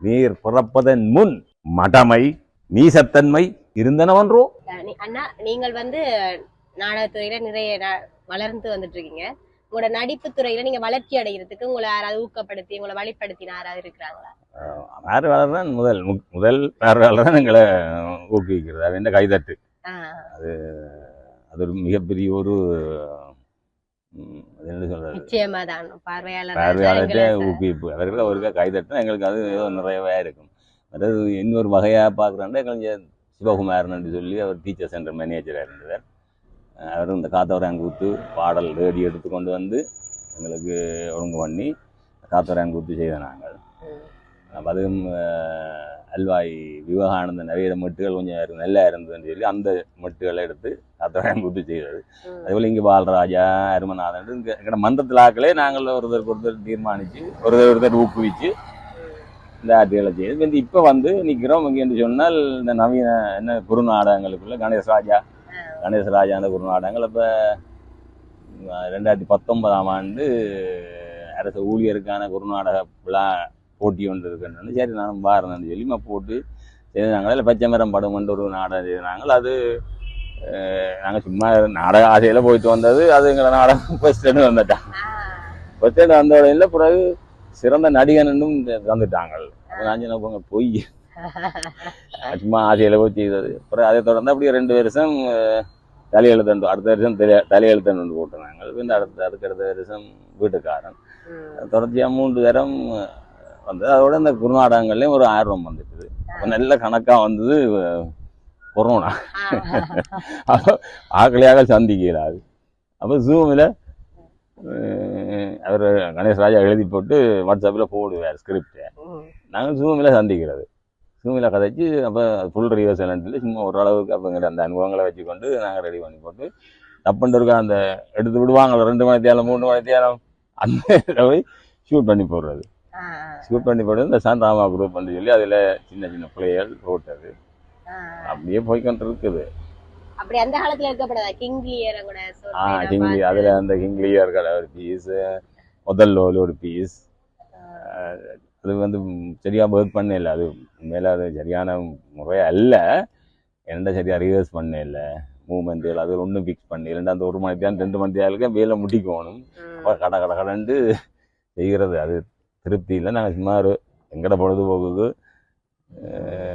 Speaker 1: நீர் பிறப்பதன் முன் மடமை நீசத்தன்மை இருந்தனவன்றோ?
Speaker 2: அண்ணா நீங்கள் வந்து நாடகத்துறையில நிறைய வளர்ந்து வந்துட்டு இருக்கீங்க. உங்களோட நடிப்பு துறையில நீங்க வளர்ச்சி அடைகிறதுக்கு உங்களை யாராவது ஊக்கப்படுத்தி உங்களை வழிப்படுத்தின யாராவது இருக்கிறாங்களா?
Speaker 1: பார்வையாளர் தான் முதல். முதல் பார்வையாளர் தான் எங்களை ஊக்குவிக்கிறது. அது என்ன கைதட்டு.
Speaker 2: ஆஹ்
Speaker 1: அது ஒரு மிகப்பெரிய ஒரு அது பார்வையாளர்கிட்ட ஊக்குவிப்பு. அவர்கள் எங்களுக்கு அது நிறையவே இருக்கும். அதாவது இன்னொரு வகையாக பார்க்குறாண்டா எங்களுக்கு சிவகுமாரன் சொல்லி அவர் டீச்சர் சென்டர் மேனேஜராக இருந்தவர். அவர் இந்த காத்தவரான் கூத்து பாடல் ரேடியோ எடுத்து கொண்டு வந்து எங்களுக்கு ஒழுங்கு பண்ணி காத்தவரான் கூத்து செய்த நாங்கள். அப்ப அதுவும் அல்வாய் விவேகானந்தன் நிறைய மெட்டுகள் கொஞ்சம் நல்லா இருந்ததுன்னு சொல்லி அந்த மெட்டுகளை எடுத்து காத்தவரான் கூத்து செய்தது. அதேபோல் இங்கே பாலராஜா அருமநாதன் இங்கே எங்கட மன்றத்தில் ஆக்களே நாங்கள் ஒருத்தருக்கு ஒருத்தர் தீர்மானித்து ஒருத்தர் ஒருத்தர் ஊக்குவிச்சு இந்த ஆட்சிகளை செய்து வந்து இப்போ வந்து நிற்கிறோம் இங்கே என்று சொன்னால் இந்த நவீன என்ன குரு நாடகங்களுக்குள்ள கணேஷ் ராஜா கணேஷ் ராஜா அந்த குரு நாடகங்கள். இப்போ ரெண்டாயிரத்தி பத்தொன்பதாம் ஆண்டு அரசு ஊழியருக்கான குருநாடக விழா போட்டி ஒன்று இருக்குன்னு சரி நானும் பாருன்னு சொல்லி போட்டு செய்தாங்க. இல்லை பச்சை மரம் படுமன்ற ஒரு நாடகம் செய்தாங்க. அது நாங்கள் சும்மா நாடக ஆசையில் போயிட்டு வந்தது. அது எங்களை நாடகம். ஃபர்ஸ்ட் எய்டு வந்துட்டான் ஃபர்ஸ்ட் எய்டு வந்த உடனே பிறகு சிறந்த நடிகனும் தந்துட்டாங்க அப்போ நான் சொன்ன பொய். சும்மா ஆசையில் போய் செய்தது அப்புறம் அதை தொடர்ந்து அப்படியே ரெண்டு வருஷம் தலையெழுத்தண்டு அடுத்த வருஷம் தலை தலையெழுத்தண்டு போட்டுனாங்க. பின்ன அடுத்த அதுக்கு அடுத்த வருஷம் வீட்டுக்காரன். தொடர்ச்சியாக மூன்று தரம் வந்தது அதோட இந்த குருநாடகங்கள்லேயும் ஒரு ஆர்வம் வந்துட்டுது. நல்ல கணக்காக வந்தது கொரோனா. அப்போ ஆக்களையாக சந்திக்கிறாரு. அப்போ ஜூமில் அவர் கணேஷ் ராஜா எழுதி போட்டு வாட்ஸ்அப்பில் போடுவார் ஸ்கிரிப்டை நாங்கள் ஜூமில் சந்திக்கிறது. ஜூமில் கதைச்சு அப்போ ஃபுல் ரிவர்சல் சும்மா ஓரளவுக்கு அப்போங்கிற அந்த அனுபவங்களை வச்சுக்கொண்டு நாங்கள் ரெடி பண்ணி போட்டு தப்புண்டு இருக்க அந்த எடுத்து விடுவாங்களோ ரெண்டு மணி தேரம் மூணு மணி தேரம் அந்த போய் ஷூட் பண்ணி போடுறது. ஷூட் பண்ணி போடுறது இந்த சாந்தாமா குரூப் பண்ணி சொல்லி அதில் சின்ன சின்ன பிள்ளைகள் போட்டது. அப்படியே போய்க்கொண்டு இருக்குது.
Speaker 2: அப்படி அந்த காலத்துல இருக்கப்படாதா கிங்லியர் கூட
Speaker 1: ஆ கிங்லி அதில் அந்த கிங்லியர் கடை ஒரு பீஸ் முதல்ல ஒரு பீஸ் அது வந்து சரியாக ஒர்க் பண்ண இல்லை. அது உண்மையில அது சரியான முறை அல்ல. என்னடா சரியாக ரிவர்ஸ் பண்ண இல்லை. மூமெண்ட்டுகள் அது ஒன்றும் ஃபிக்ஸ் பண்ணி இல்லைன்னா அந்த ஒரு மணி தேரம் ரெண்டு மணி தேரலுக்கு வேலை முடிக்கணும் அப்போ கடை கடை கடன்ட்டு செய்கிறது. அது திருப்தி இல்லை. நாங்கள் சும்மா ஒரு எங்கட பொழுதுபோக்குக்கு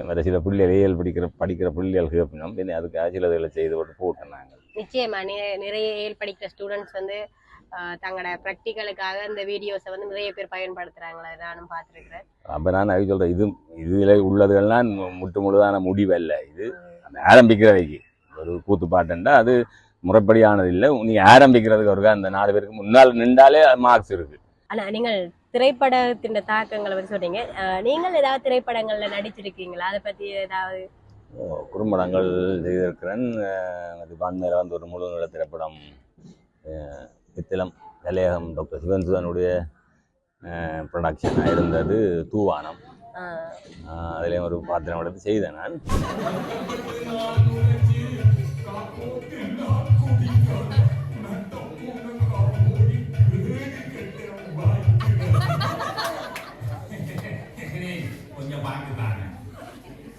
Speaker 1: வேற சில பிள்ளைகள் படிக்கிற படிக்கிற பிள்ளைகள் கேட்பினோம் பின்ன அதுக்காக சிலதுகளை செய்து போட்டு போட்டோம் நாங்கள்
Speaker 2: நிச்சயமா. நிறைய ஏழ் படிக்கிற ஸ்டூடெண்ட்ஸ் வந்து தங்களோட ப்ராக்டிக்கலுக்காக இந்த வீடியோஸை வந்து நிறைய பேர் பயன்படுத்துறாங்களா நானும் பார்த்துருக்கிறேன்.
Speaker 1: அப்போ நான் அது சொல்கிறேன் இது இதில் உள்ளதுகள்லாம் முட்டு முழுதான முடிவல்ல இது. ஆரம்பிக்கிறவைக்கு. ஒரு கூத்து பாட்டுண்டா அது முறைப்படியானது இல்லை நீங்கள் ஆரம்பிக்கிறதுக்கு ஒரு அந்த நாலு பேருக்கு முன்னால் நின்றாலே மார்க்ஸ் இருக்கு.
Speaker 2: ஆனா நீங்கள் திரைப்படத்தின் தாக்கங்களை பத்தி சொன்னீங்க. நீங்கள் ஏதாவது திரைப்படங்கள்ல நடிச்சிருக்கீங்களா? அதை பத்தி ஏதாவது?
Speaker 1: குறும்படங்கள் செய்திருக்கிறேன். அது பான்மையில் வந்து ஒரு முழு நில திரைப்படம் வித்திலம் கலையகம் டாக்டர் சிவன்சுதனுடைய ப்ரொடக்ஷனாக இருந்தது தூவானம். அதுலேயும் ஒரு பாத்திரம் எடுத்து செய்தேன் நான்.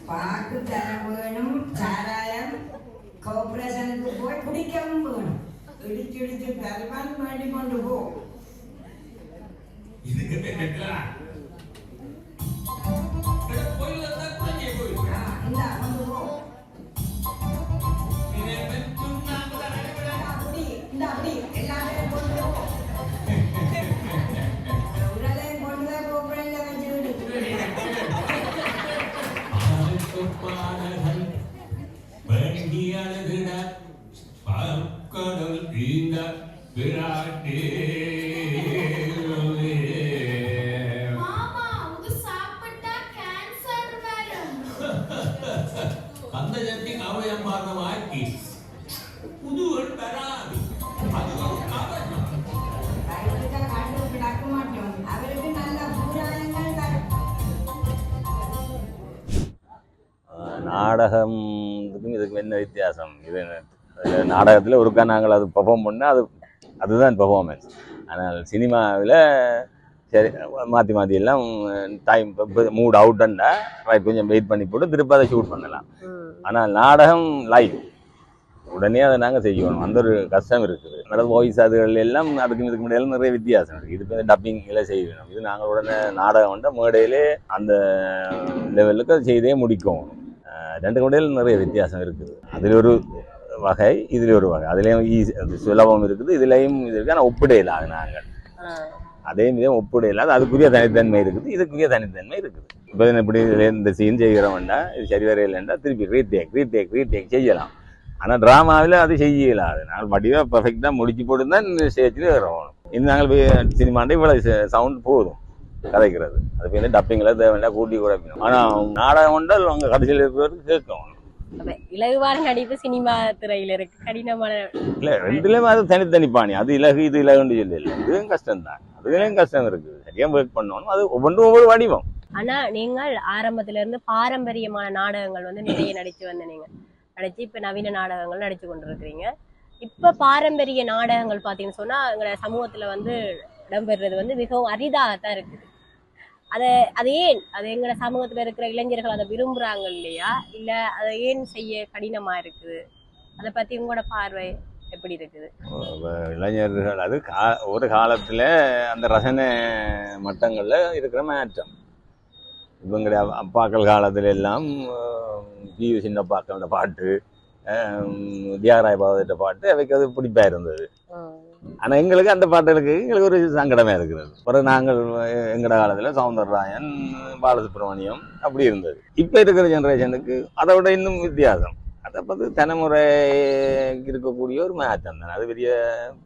Speaker 3: பாக்கு தர வேணும் சாராயம் கோஆபரேஷனுக்கு போய் குடிக்கவும் வேணும். இடிச்சு இடிச்சு தருவான் வேண்டி கொண்டு போ
Speaker 1: அஹ் நாடகத்துக்கும் இதுக்கும் என்ன வித்தியாசம்? இது நாடகத்தில் ஒருக்கா நாங்கள் அது பெர்ஃபார்ம் பண்ணால் அது அதுதான் பெர்ஃபார்மன்ஸ் ஆனால் சினிமாவில் சரி மாற்றி மாற்றி எல்லாம் டைம் மூட் அவுட்டுன்னா ரைட் கொஞ்சம் வெயிட் பண்ணி போட்டு திருப்பி அதை ஷூட் பண்ணலாம். ஆனால் நாடகம் லைவ் உடனே அதை நாங்கள் செய்யணும். அந்த ஒரு கஷ்டம் இருக்குது. அதாவது வாய்ஸ் அதுகள் எல்லாம் அதுக்கு இதுக்கு முன்னாடி நிறைய வித்தியாசம் இருக்குது இது டப்பிங் எல்லாம் செய்யணும். இது நாங்கள் உடனே நாடகம் வந்து மேடையிலே அந்த லெவலுக்கு அதை செய்தே முடிக்கும் ரெண்டு முடையில் நிறைய வித்தியாசம் இருக்குது. அதில் ஒரு வகை இதுல ஒரு வகை. அதுலேயும் ஈஸி சுலபம் இருக்குது இதுலேயும் இது இருக்குது. ஆனால் ஒப்பிடையில அது நாங்கள். அதே மீதம் ஒப்பிடையில அது அதுக்குரிய தனித்தன்மை இருக்குது இதுக்குரிய தனித்தன்மை இருக்குது. இப்போ இப்படி இந்த சீன் செய்கிறோம்டா இது சரி வரையில்லைண்டா திருப்பி ரீடேக் ரீடேக் ரீடேக் செய்யலாம். ஆனால் ட்ராமாவில் அது செய்யலாம் அது நாங்கள் வடிவாக பர்ஃபெக்டாக முடிச்சு போட்டு தான் ஸ்டேஜில் வரணும் இன்னும் நாங்கள் சினிமாண்ட இவ்வளோ சவுண்ட் போதும். கதைக்கிறது. அது பின்ன டப்பிங்கில் தேவையில்லை கூட்டி குறைக்கணும் ஆனால் நாடகம் உண்டால் அவங்க கடைசியில் இருக்கிறவருக்கு கேட்கும்.
Speaker 2: இலகுவான நடிப்பு சினிமா துறையில இருக்கு. கடினமான
Speaker 1: இல்லை ரெண்டுலேயுமே அது தனித்தனி பாணி. அது இலகு இது இலகுன்னு சொல்லி இல்லை இதுவும் கஷ்டம்தான். அதுலேயும் கஷ்டம் இருக்குது சரியாக ஒர்க் பண்ணணும். அது ஒவ்வொன்றும் ஒவ்வொரு வடிவம்.
Speaker 2: ஆனா நீங்கள் ஆரம்பத்துல இருந்து பாரம்பரியமான நாடகங்கள் வந்து நிறைய நடிச்சு வந்த நீங்க நடிச்சு இப்ப நவீன நாடகங்கள் நடிச்சு கொண்டிருக்கிறீங்க. இப்ப பாரம்பரிய நாடகங்கள் பாத்தீங்கன்னு சொன்னா எங்களோட சமூகத்துல வந்து இடம்பெறுறது வந்து மிகவும் அரிதாகத்தான் இருக்குது அதை அது ஏன்? அது எங்களோட சமூகத்துல இருக்கிற இளைஞர்கள் அதை விரும்புறாங்க இல்லையா? இல்ல அதை ஏன் செய்ய கடினமா இருக்குது? அதை பத்தி உங்களோட பார்வை எப்படி இருக்குது?
Speaker 1: இளைஞர்கள் அது கா ஒரு காலத்தில் அந்த ரசனை மட்டங்களில் இருக்கிற மாற்றம். இவங்களுடைய அப்பா- அப்பாக்கள் காலத்துல எல்லாம் பி யு சின்னப்பாக்களோட பாட்டு தியாகராய பாவத்திட்ட பாட்டு அவைக்கு அது பிடிப்பா இருந்தது. ஆனால் எங்களுக்கு அந்த பாட்டுகளுக்கு எங்களுக்கு ஒரு சங்கடமே இருக்கிறது. ஒரு நாங்கள் எங்கட காலத்தில் சவுந்தரராயன் பாலசுப்ரமணியம் அப்படி இருந்தது. இப்போ இருக்கிற ஜென்ரேஷனுக்கு அதை விட இன்னும் வித்தியாசம். அதை பார்த்து தலைமுறைக்கு இருக்கக்கூடிய ஒரு மாற்றம் தான். அது பெரிய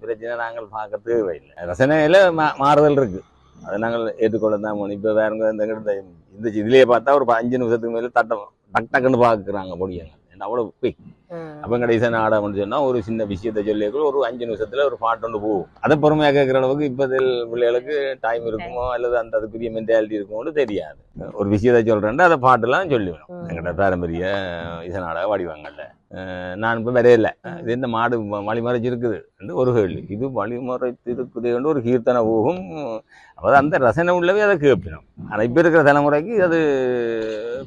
Speaker 1: பிரச்சனை நாங்கள் பார்க்க தேவையில்லை. ரசனையில் மா மாறுதல் இருக்குது அதை நாங்கள் ஏற்றுக்கொள்ள தான் போகணும். இப்போ வேற இந்த இந்த இந்த இதுலேயே பார்த்தா ஒரு அஞ்சு நிமிஷத்துக்கு மேலே தட்டம் டக் டக்குன்னு பார்க்குறாங்க முடியுங்க அவ்வளோ குயிக் அப்போ கடைசி நாடகம்னு சொன்னால் ஒரு சின்ன விஷயத்தை சொல்லி ஒரு அஞ்சு நிமிஷத்தில் ஒரு பாட்டு ஒன்று போகும். அதை பொறுமையாக கேட்குற அளவுக்கு இப்போதில் பிள்ளைகளுக்கு டைம் இருக்குமோ அல்லது அந்த அதுக்குரிய மென்டாலிட்டி இருக்குமோன்னு தெரியாது. ஒரு விஷயத்தை சொல்கிறேன்டா அதை பாட்டுலாம் சொல்லிவிடும். எங்கள்கிட்ட பாரம்பரிய இசை நாடக வடிவங்கள்ல. அஹ் நான் இப்போ வரையில. இது இந்த மாடு வழிமறைச்சு இருக்குது என்று ஒரு கேள்வி. இது வழிமறைத்து இருக்குது என்று ஒரு கீர்த்தனை போகும். அப்போ அந்த ரசனை உள்ளவே அதை கேட்பினோம். ஆனால் இப்போ இருக்கிற தலைமுறைக்கு அது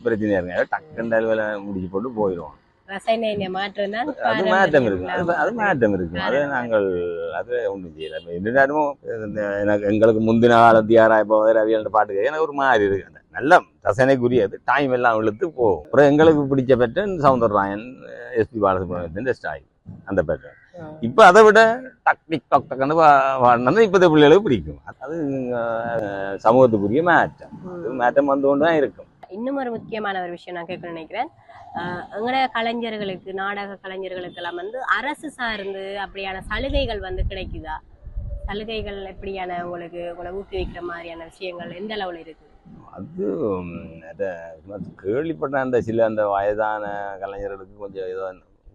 Speaker 1: பிரச்சனையாக அதை டக்குன்னு வேலை முடிச்சு போட்டு போயிடுவோம்.
Speaker 2: ரசாயன மாற்றம் தான்
Speaker 1: அது மாற்றம் இருக்கு அது அது மாற்றம் இருக்கு அது நாங்கள் அது ஒன்றும் செய்யல. இப்ப இருந்தாலும் எனக்கு எங்களுக்கு முந்தின காலத்து யாராய் போவது ரவியல்ன்ற பாட்டுக்கு எனக்கு ஒரு மாதிரி இருக்கு. அந்த நல்ல ரசனைக்குரியது டைம் எல்லாம் இழுத்து போகும். அப்புறம் எங்களுக்கு பிடிச்ச பேட்டர்ன் சவுந்தரராயன் எஸ்பி பாலசுப்ரமணியத்தின் ஸ்டாயில் அந்த பேட்டர்ன் இப்போ அதை விட டக் டிக் டக் டக்குன்னு பாடினது இப்போத பிள்ளைகளுக்கு பிடிக்கும். அது சமூகத்துக்குரிய மாற்றம். அது மாற்றம் வந்து கொண்டு தான் இருக்கும்.
Speaker 2: இன்னும் ஒரு முக்கியமான ஒரு விஷயம் நான் கேட்க நினைக்கிறேன். எங்களோட கலைஞர்களுக்கு நாடக கலைஞர்களுக்கெல்லாம் வந்து அரசு சார்ந்து அப்படியான சலுகைகள் வந்து கிடைக்குதா? சலுகைகள் எப்படியான உங்களுக்கு உங்களை ஊக்குவிக்கிற மாதிரியான விஷயங்கள் எந்த அளவில் இருக்கு
Speaker 1: அது அதை கேள்விப்பட்ட அந்த சில அந்த வயதான கலைஞர்களுக்கு கொஞ்சம் ஏதோ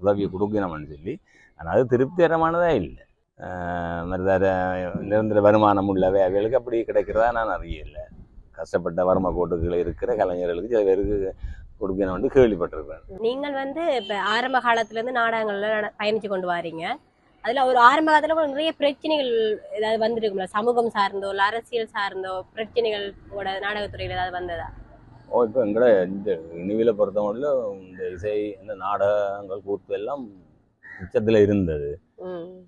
Speaker 1: உதவி கொடுக்கணும்னு சொல்லி ஆனால் அது திருப்திகரமானதே இல்லை. நிரந்தர வருமானம் உள்ளவை அவைகளுக்கு அப்படி கிடைக்கிறதா நான் அறியலை. கஷ்டப்பட்ட வறுமை கோட்டுகள் இருக்கிற கலைஞர்களுக்கு சில பேருக்கு கொடுக்கணும்னு கேள்விப்பட்டிருக்கேன்
Speaker 2: நீங்கள் வந்து இப்ப ஆரம்ப காலத்துல இருந்து நாடகங்கள்ல நட- பயணிச்சு கொண்டு வாரீங்க. அதுல ஒரு ஆரம்ப காலத்துல நிறைய பிரச்சனைகள் ஏதாவது வந்துருக்கும்ல? சமூகம் சார்ந்தோ இல்ல அரசியல் சார்ந்தோ பிரச்சனைகள் உங்களோட நாடகத்துறையில ஏதாவது வந்ததா?
Speaker 1: ஓ இப்போ எங்கட இந்த இனிவில பொறுத்தவரையில இந்த இசை இந்த நாடகங்கள் கூத்து எல்லாம் உச்சத்தில் இருந்தது.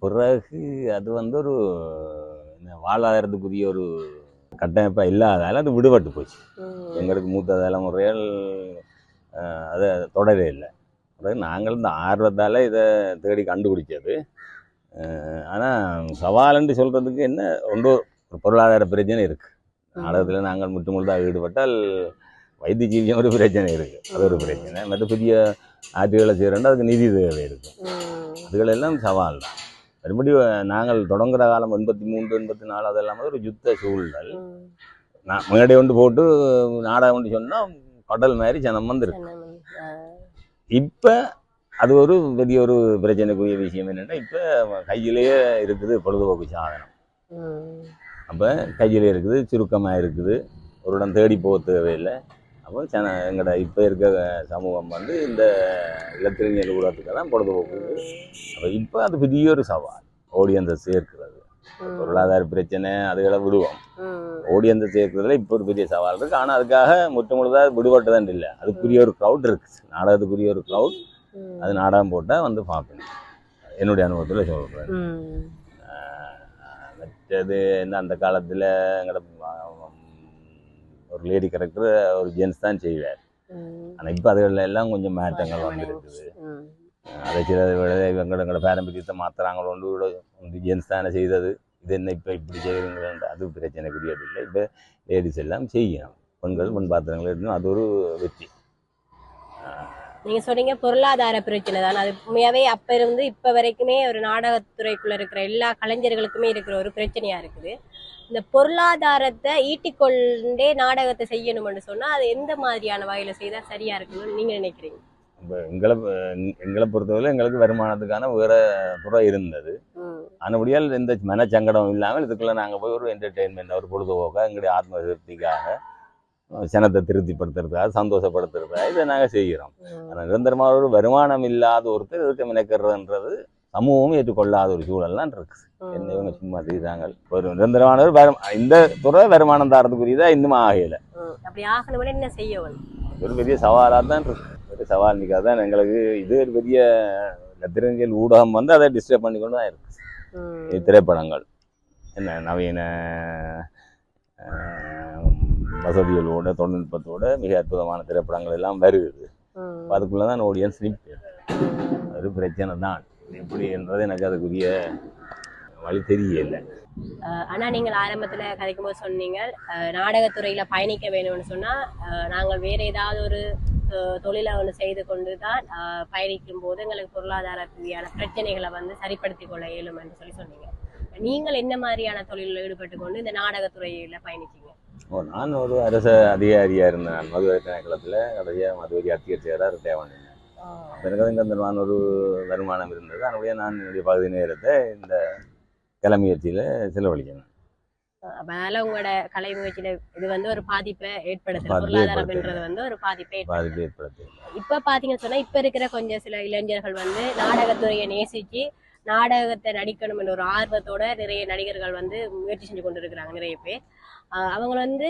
Speaker 1: பிறகு அது வந்து ஒரு வாழ்வாதாரத்துக்குரிய ஒரு கட்டமைப்பா இல்லாதால அது விடுபட்டு போச்சு. எங்களுக்கு மூத்த தலைமுறைகள் அதை தொடரவே இல்லை. பிறகு நாங்கள் இந்த ஆர்வத்தால் இதை தேடி கண்டுபிடிச்சது. ஆனால் சவாலுன்னு சொல்கிறதுக்கு என்ன ஒன்று ஒரு பொருளாதார பிரச்சனை இருக்குது நாடகத்தில் நாங்கள் முற்று முழுதாக ஈடுபட்டால் வைத்திய ஜீவியம் ஒரு பிரச்சனை இருக்குது அது ஒரு பிரச்சனை. மற்ற புதிய ஆட்சிகளை செய்கிறோன்னா அதுக்கு நிதி தேவை இருக்குது. அதுகளெல்லாம் சவால் தான் மறுபடி நாங்கள் தொடங்குற காலம் எண்பத்தி மூன்று எண்பத்தி நாலு அதெல்லாம் ஒரு யுத்த சூழல். நான் முன்னாடி கொண்டு போட்டு நாடகம் கொண்டு சொன்னால் கடல் மாதிரி ஜனம் வந்துருக்கு. இப்போ அது ஒரு பெரிய ஒரு பிரச்சனைக்குரிய விஷயம் என்னென்னா இப்போ கையிலேயே இருக்குது பொழுதுபோக்கு சாதனம். அப்போ கையிலே இருக்குது சுருக்கமாக இருக்குது ஒரு இடம் தேடி போக தேவையில்லை அப்போ சன எங்களோட இப்போ இருக்க சமூகம் வந்து இந்த இலத்திரிஞர் ஊடகத்துக்கு தான் பொழுதுபோக்கு அப்போ இப்போ அது பெரிய ஒரு சவால். ஓடியன்ஸை சேர்க்கிறது. பொருளாதார பிரச்சனை அதுகளை விடுவோம். ஓடியன்ஸை சேர்க்கிறதுல இப்போ ஒரு பெரிய சவால் இருக்குது ஆனால் அதுக்காக முற்று முழுதாக விடுபட்டதான் இல்லை. அதுக்குரிய ஒரு க்ரௌட் இருக்குது நாடகத்துக்குரிய ஒரு க்ரௌட். அது நாடகம் போட்டால் வந்து பார்ப்பேன் என்னுடைய அனுபவத்தில் சொல்கிறேன். மற்றது என்ன அந்த காலத்தில் எங்களோட ஒரு லேடி கேரக்டர் ஒரு ஜென்ஸ் தான் செய்வார். ஆனால் இப்போ அதுகளில் எல்லாம் கொஞ்சம் மாற்றங்கள் வந்திருக்குது. அதை சில இவங்க எங்களோட பாரம்பரியத்தை மாற்றுறாங்களோண்டு வந்து ஜென்ஸ் தானே செய்தது. இது என்ன இப்போ இப்படி செய்கிறீங்களா அது பிரச்சனைக்குரியதில்லை இப்போ லேடிஸ் எல்லாம் செய்யணும். பெண்கள் மண் பாத்திரங்கள் எடுக்கணும் அது ஒரு வெற்றி.
Speaker 2: நீங்க சொன்னீங்க பொருளாதார பிரச்சனை தான். அது உண்மையாவே அப்ப இருந்து இப்ப வரைக்குமே ஒரு நாடகத்துறைக்குள்ள இருக்கிற எல்லா கலைஞர்களுக்குமே இருக்கிற ஒரு பிரச்சனையா இருக்குது. இந்த பொருளாதாரத்தை ஈட்டிக்கொண்டே நாடகத்தை செய்யணும்னு சொன்னா அது எந்த மாதிரியான வகையில செய்தா சரியா இருக்கணும்னு நீங்க நினைக்கிறீங்க?
Speaker 1: இப்போ எங்களை எங்களை பொறுத்தவரை எங்களுக்கு வருமானத்துக்கான வேற துறை இருந்தது. ஆனபடியால் எந்த மனச்சங்கடம் இல்லாமல் இதுக்குள்ள நாங்கள் போய் ஒரு என்டர்டெயின்மெண்ட் ஒரு பொழுதுபோக்காக எங்களுடைய ஆத்ம திருப்திக்காக சனத்தை திருப்திப்படுத்துறதுக்காக சந்தோஷப்படுத்துறதுக்காக இதை நாங்கள் செய்கிறோம். ஆனால் நிரந்தரமாக ஒரு வருமானம் இல்லாத ஒருத்தர் இதுக்கு மினக்கிறதுன்றது சமூகமும் ஏற்றுக்கொள்ளாத ஒரு சூழல்லாம் இருக்கு. என்ன இவங்க சும்மா செய்கிறாங்க ஒரு நிரந்தரமான ஒரு வரும் இந்த துறை வருமானம் தரத்துக்குரியதா இன்னும் ஆகலை.
Speaker 2: அப்படி ஆகணும்னா என்ன செய்ய
Speaker 1: ஒரு பெரிய சவாலாக தான் இருக்கு. ஒரு சவால் நிற்காது தான் எங்களுக்கு இது ஒரு பெரிய லத்திரஞ்சல் ஊடகம் வந்து அதை டிஸ்டர்ப் பண்ணி கொண்டு தான் இருக்கு. திரைப்படங்கள் என்ன நவீன வசதிகளோட தொழில்நுட்பத்தோட மிக அற்புதமான திரைப்படங்கள் எல்லாம்
Speaker 2: ம்.
Speaker 1: அதுக்குள்ளே தான் ஆடியன்ஸ் நிற்பேன் அது பிரச்சனை தான் எப்படி என்றது எனக்கு அதுக்குரிய வழி தெரியல.
Speaker 2: ஆனா நீங்கள் ஆரம்பத்துல கதைக்கும் போது சொன்னீங்க நாடகத்துறையில பயணிக்க வேணும்னு சொன்னா அஹ் நாங்கள் வேற ஏதாவது ஒரு தொழிலை ஒன்று செய்து கொண்டு தான் பயணிக்கும் போது எங்களுக்கு பொருளாதார ரீதியான பிரச்சனைகளை வந்து சரிப்படுத்தி கொள்ள இயலும் என்று சொல்லி சொன்னீங்க. நீங்கள் என்ன மாதிரியான தொழிலில் ஈடுபட்டு கொண்டு இந்த நாடகத்துறையில பயணிச்சீங்க?
Speaker 1: ஓ நான் ஒரு அரச அதிகாரியாக இருந்தேன். மதுரை திணைக்களத்தில் கடைசியாக மதுரை அத்தியட்சியராக ரிட்டையர் பண்ணினேன் எனக்கு அது இந்த நான் ஒரு வருமானம் இருந்தது. அதனுடைய நான் என்னுடைய பகுதி நேரத்தை இந்த கலை முயற்சியில் செலவழிக்கணும்.
Speaker 2: அதனால உங்களோட கலை முயற்சியில இது வந்து ஒரு பாதிப்பை ஏற்படுத்தல பொருளாதாரம்ன்றது வந்து ஒரு பாதிப்பை.
Speaker 1: பாதிப்பு ஏற்படுத்தி
Speaker 2: இப்ப பாத்தீங்கன்னு சொன்னா இப்ப இருக்கிற கொஞ்சம் சில இளைஞர்கள் வந்து நாடகத்துறையை நேசிச்சு நாடகத்தை நடிக்கணும்னு ஒரு ஆர்வத்தோட நிறைய நடிகர்கள் வந்து முயற்சி செஞ்சு கொண்டு இருக்கிறாங்க நிறைய பேர். அவங்க வந்து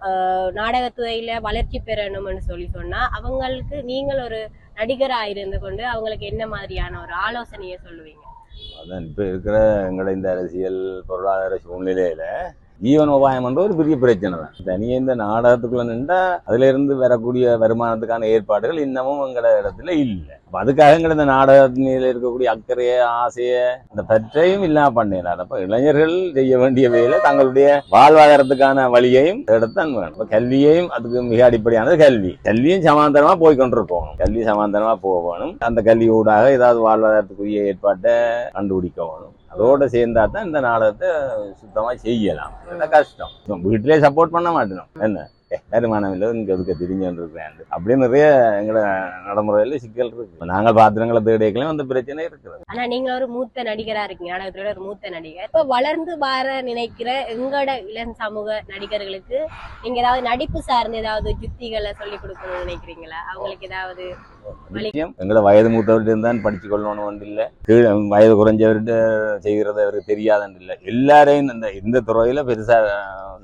Speaker 2: ஆஹ் நாடகத்துறையில வளர்ச்சி பெறணும்னு சொல்லி சொன்னா அவங்களுக்கு நீங்கள் ஒரு நடிகரா இருந்து கொண்டு அவங்களுக்கு என்ன மாதிரியான ஒரு ஆலோசனையை சொல்லுவீங்க?
Speaker 1: அதான் இப்போ இருக்கிற எங்களோட இந்த அரசியல் பொருளாதார சூழ்நிலையில ஜீவன உபாயம் என்ற ஒரு பெரிய பிரச்சனை தான். தனியே இந்த நாடகத்துக்குள்ள நின்றா அதுல இருந்து வரக்கூடிய வருமானத்துக்கான ஏற்பாடுகள் இன்னமும் எங்களோட இடத்துல இல்லை. அப்ப அதுக்காக எங்களை இந்த நாடகத்தில இருக்கக்கூடிய அக்கறைய ஆசைய அந்த பற்றையும் இல்லாம பண்ணிடலாம். அப்ப இளைஞர்கள் செய்ய வேண்டிய வேலை தங்களுடைய வாழ்வாதாரத்துக்கான வழியையும் எடுத்தான் வேணும். அப்ப கல்வியையும் அதுக்கு மிக அடிப்படையானது கல்வி. கல்வியும் சமாந்தரமா போய் கொண்டிருக்கணும் கல்வி சமாந்தரமா போகணும். அந்த கல்வி ஊடாக ஏதாவது வாழ்வாதாரத்துக்குரிய ஏற்பாட்டை கண்டுபிடிக்க வேணும். அதோட சேர்ந்தா தான் இந்த நாடகத்தை சுத்தமா செய்யலாம். என்ன கஷ்டம். வீட்டிலே சப்போர்ட் பண்ண மாட்டோம். என்ன? வருமானம் இல்லை. இங்க இருக்க திரிஞ்சுட்டு இருக்கிறேன் நிறைய எங்களோட நடைமுறையில சிக்கல் இருக்கு. இப்ப நாங்கள் பாத்திரங்களை தேடிக்கலாம் அந்த பிரச்சனை இருக்கு
Speaker 2: ஆனா நீங்க ஒரு மூத்த நடிகரா இருக்கீங்க. நாடகத்துறையோட ஒரு மூத்த நடிகர். இப்ப வளர்ந்து வர நினைக்கிற எங்களோட இளம் சமூக நடிகர்களுக்கு நீங்க ஏதாவது நடிப்பு சார்ந்த ஏதாவது யுக்திகளை சொல்லி கொடுக்கணும்னு நினைக்கிறீங்களா? அவங்களுக்கு ஏதாவது
Speaker 1: நிச்சயம் எங்களோட வயது மூத்தவர்கிட்ட தான் படிச்சு கொள்ளணும் இல்லை. கீழே வயது குறைஞ்சவர்கிட்ட செய்கிறது அவருக்கு தெரியாதுன்னு இல்லை. எல்லாரையும் இந்த இந்த துறையில பெருசா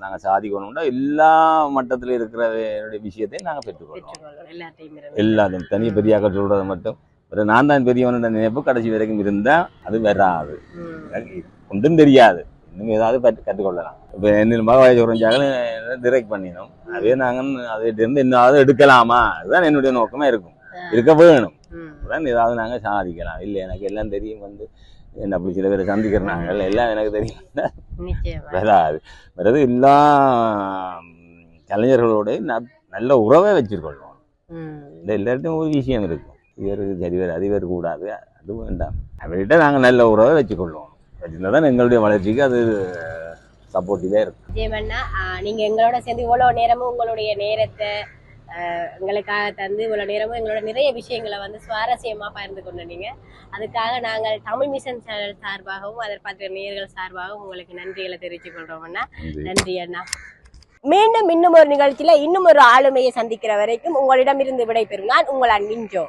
Speaker 1: நாங்க சாதிக்கணும்னா எல்லா மட்டத்துல இருக்கிற விஷயத்தையும் நாங்க பெற்றுக்கொள்ளணும்
Speaker 2: எல்லாத்தையும்
Speaker 1: தனி பெரியாக்கள் சொல்றது மட்டும். ஒரு நான் தான் பெரியவனோட நினைப்பு கடைசி வரைக்கும் இருந்தா அது வராது. ஒன்றும் தெரியாது. இன்னும் ஏதாவது கற்றுக்கொள்ளலாம். இப்போ என்ன மக வயசு குறைஞ்சாலும் டிரெக்ட் பண்ணினோம் அதே நாங்கள் அதை இருந்து இன்னும் எடுக்கலாமா? அதுதான் என்னுடைய நோக்கமா இருக்கும். இருக்க வேணும். அதான் ஏதாவது நாங்கள் சாதிக்கலாம். இல்லை எனக்கு எல்லாம் தெரியும் வந்து. என்ன அப்படி சில பேரை சந்திக்கிறனாங்க எல்லாம் எனக்கு தெரியும். வராது. வராது. எல்லா கலைஞர்களோட நல்ல உறவை வச்சிருக்கணும். இந்த எல்லார்ட்டையும் ஒரு விஷயம் இருக்கும். இவருக்கு சரி வராது இவர் கூடாது. அது வேண்டாம். அவர்கிட்ட நாங்கள் நல்ல உறவை வச்சுக்கொள்வோம். வச்சிருந்தா தான் எங்களுடைய வளர்ச்சிக்கு அது சப்போர்ட்டிவாக இருக்கும்.
Speaker 2: விஜயமண்ணா ஆஹ் நீங்க எங்களோட சேர்ந்து இவ்வளவு நேரமும் உங்களுடைய நேரத்தை எங்களுக்காக தந்து இவ்வளவு நேரமும் எங்களோட நிறைய விஷயங்களை வந்து சுவாரஸ்யமா பகிர்ந்து கொண்டீங்க. அதுக்காக நாங்கள் தமிழ் மிஷன் சேனல் சார்பாகவும் அதை பார்த்த நேயர்கள் சார்பாகவும் உங்களுக்கு நன்றிகளை தெரிவித்துக் அண்ணா.
Speaker 1: நன்றி.
Speaker 2: நன்றி அண்ணா. மீண்டும் இன்னும் ஒரு நிகழ்ச்சியில இன்னும் ஒரு ஆளுமையை சந்திக்கிற வரைக்கும் உங்களிடமிருந்து விடைபெறும் நான் உங்கள் அன்பின் ஜோ